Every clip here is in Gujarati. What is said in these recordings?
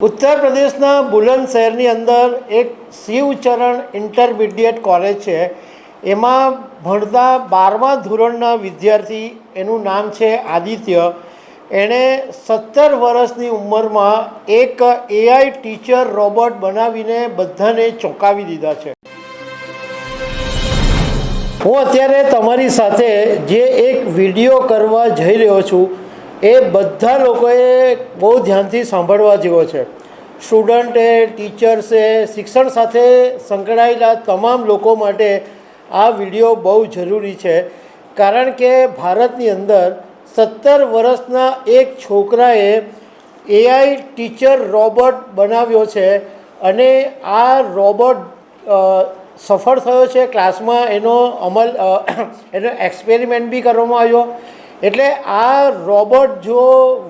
ઉત્તર પ્રદેશના બુલંદ શહેરની અંદર એક શિવચરણ ઇન્ટરમીડિયેટ કોલેજ છે. એમાં ભણતા બારમા ધોરણના વિદ્યાર્થી, એનું નામ છે આદિત્ય. એણે સત્તર વર્ષની ઉંમરમાં એક એઆઈ ટીચર રોબોટ બનાવીને બધાને ચોંકાવી દીધા છે. હું અત્યારે તમારી સાથે જે એક વીડિયો કરવા જઈ રહ્યો છું એ બધા લોકોએ બહુ ધ્યાનથી સાંભળવા જેવો છે. સ્ટુડન્ટે, ટીચર્સે, શિક્ષણ સાથે સંકળાયેલા તમામ લોકો માટે આ વીડિયો બહુ જરૂરી છે. કારણ કે ભારતની અંદર સત્તર વર્ષના એક છોકરાએ એઆઈ ટીચર રોબોટ બનાવ્યો છે અને આ રોબોટ સફળ થયો છે. ક્લાસમાં એનો અમલ એનો એક્સપેરિમેન્ટ બી કરવામાં આવ્યો. એટલે આ રોબોટ જો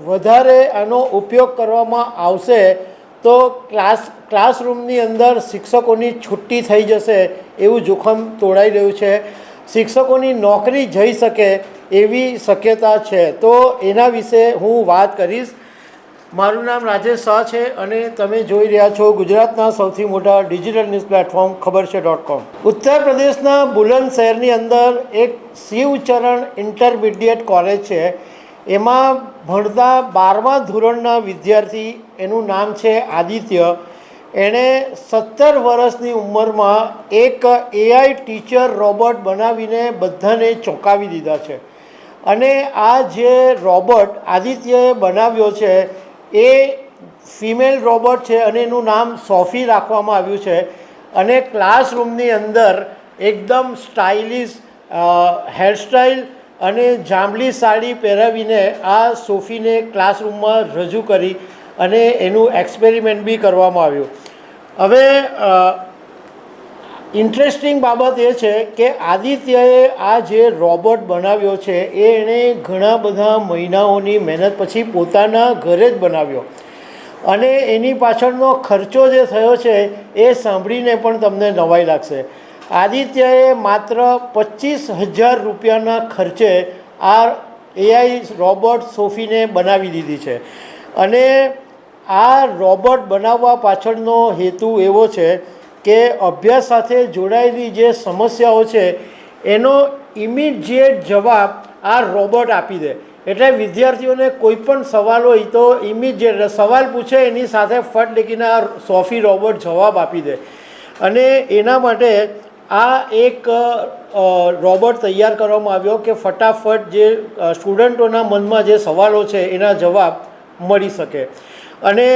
વધારે આનો ઉપયોગ કરવામાં આવશે, તો ક્લાસ, ક્લાસરૂમની અંદર શિક્ષકોની છુટ્ટી થઈ જશે એવું જોખમ તોડાઈ રહ્યું છે. શિક્ષકોની નોકરી જઈ શકે એવી શક્યતા છે. તો એના વિશે હું વાત કરીશ. મારું નામ રાજેશ શાહ છે અને તમે જોઈ રહ્યા છો ગુજરાતના સૌથી મોટા ડિજિટલ ન્યૂઝ પ્લેટફોર્મ ખબર છે ડોટ કોમ. ઉત્તર પ્રદેશના બુલંદ શહેરની અંદર એક શિવચરણ ઇન્ટરમીડિયેટ કોલેજ છે. એમાં ભણતા બારમા ધોરણના વિદ્યાર્થી, એનું નામ છે આદિત્ય. એણે સત્તર વર્ષની ઉંમરમાં એક એઆઈ ટીચર રોબોટ બનાવીને બધાને ચોંકાવી દીધા છે. અને આ જે રોબોટ આદિત્યએ બનાવ્યો છે એ ફિમેલ રોબોટ છે અને એનું નામ સોફી રાખવામાં આવ્યું છે. અને ક્લાસરૂમની અંદર એકદમ સ્ટાઇલિશ હેરસ્ટાઇલ અને જાંબલી સાડી પહેરાવીને આ સોફીને ક્લાસરૂમમાં રજૂ કરી અને એનું એક્સપેરિમેન્ટ બી કરવામાં આવ્યું. હવે ઇન્ટરેસ્ટિંગ બાબત એ છે કે આદિત્યએ આ જે રોબોટ બનાવ્યો છે, એ એણે ઘણા બધા મહિનાઓની મહેનત પછી પોતાના ઘરે જ બનાવ્યો. અને એની પાછળનો ખર્ચો જે થયો છે, એ સાંભળીને પણ તમને નવાઈ લાગશે. આદિત્યએ માત્ર પચીસ હજાર રૂપિયાના ખર્ચે આ એઆઈ રોબોટ સોફીને બનાવી દીધી છે. અને આ રોબોટ બનાવવા પાછળનો હેતુ એવો છે કે અભ્યાસ સાથે જોડાયેલી જે સમસ્યાઓ છે, એનો ઇમિડિયેટ જવાબ આ રોબોટ આપી દે. એટલે વિદ્યાર્થીઓને કોઈ પણ સવાલ હોય તો ઇમિડિયેટ સવાલ પૂછે, એની સાથે ફટ લેખીને આ સોફી રોબોટ જવાબ આપી દે. અને એના માટે આ એક રોબોટ તૈયાર કરવામાં આવ્યો કે ફટાફટ જે સ્ટુડન્ટોના મનમાં જે સવાલો છે, એના જવાબ મળી શકે. અને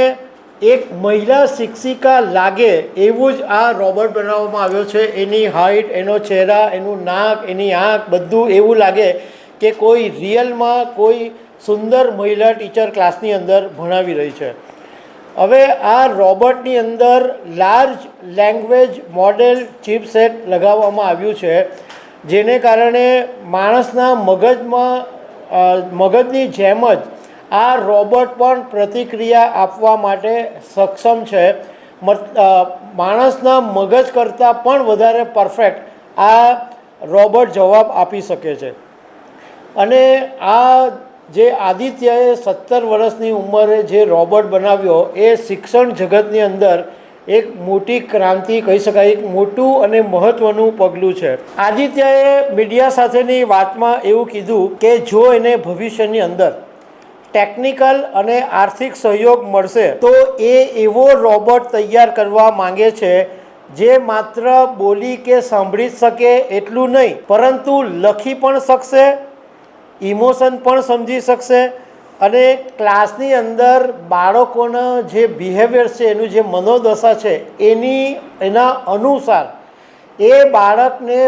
એક મહિલા શિક્ષિકા લાગે એવું જ આ રોબોટ બનાવવામાં આવ્યો છે. એની હાઇટ એનો ચહેરા, એનું નાક, એની આંખ બધું એવું લાગે કે કોઈ રિયલમાં કોઈ સુંદર મહિલા ટીચર ક્લાસની અંદર ભણાવી રહી છે. હવે આ રોબોટની અંદર લાર્જ લેંગ્વેજ મોડેલ ચિપસેટ લગાવવામાં આવ્યું છે, જેને કારણે માણસના મગજમાં મગજની જેમ જ આ રોબોટ પણ પ્રતિક્રિયા આપવા માટે સક્ષમ છે. માણસના મગજ કરતાં પણ વધારે પરફેક્ટ આ રોબોટ જવાબ આપી શકે છે. અને આ જે આદિત્યએ સત્તર વર્ષની ઉંમરે જે રોબોટ બનાવ્યો, એ શિક્ષણ જગતની અંદર એક મોટી ક્રાંતિ કહી શકાય, એક મોટું અને મહત્ત્વનું પગલું છે. આદિત્યએ મીડિયા સાથેની વાતમાં એવું કીધું કે જો એને ભવિષ્યની અંદર ટેકનિકલ અને આર્થિક સહયોગ મળશે. તો એ એવો રોબોટ તૈયાર કરવા માંગે છે જે માત્ર બોલી કે સાંભળી શકે એટલું નહીં, પરંતુ લખી પણ શકશે, ઇમોશન પણ સમજી શકશે અને ક્લાસની અંદર બાળકોના જે બિહેવિયર છે, એનું જે મનોદશા છે, એની, એના અનુસાર એ બાળકને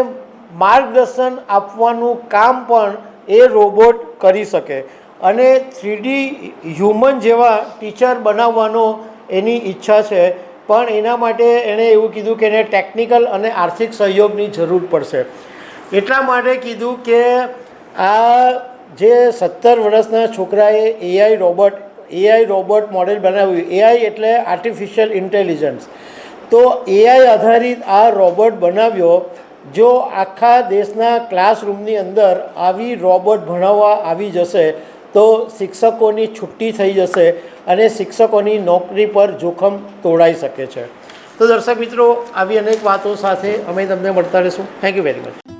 માર્ગદર્શન આપવાનું કામ પણ એ રોબોટ કરી શકે. અને થ્રીડી હ્યુમન જેવા ટીચર બનાવવાનો એની ઈચ્છા છે. પણ એના માટે એણે એવું કીધું કે એને ટેકનિકલ અને આર્થિક સહયોગની જરૂર પડશે. એટલા માટે કીધું કે આ જે સત્તર વર્ષના છોકરાએ AI robot AI robot model બનાવ્યું. એઆઈ એટલે આર્ટિફિશિયલ ઇન્ટેલિજન્સ તો એઆઈ આધારિત આ રોબોટ બનાવ્યો, જો આખા દેશના ક્લાસરૂમની અંદર આવી રોબોટ ભણાવવા આવી જશે તો શિક્ષકોની છુટ્ટી થઈ જશે અને શિક્ષકોની નોકરી પર જોખમ તોડાઈ શકે છે. તો દર્શક મિત્રો, આવી અનેક વાતો સાથે અમે તમને મળતા રહીશું. Thank you very much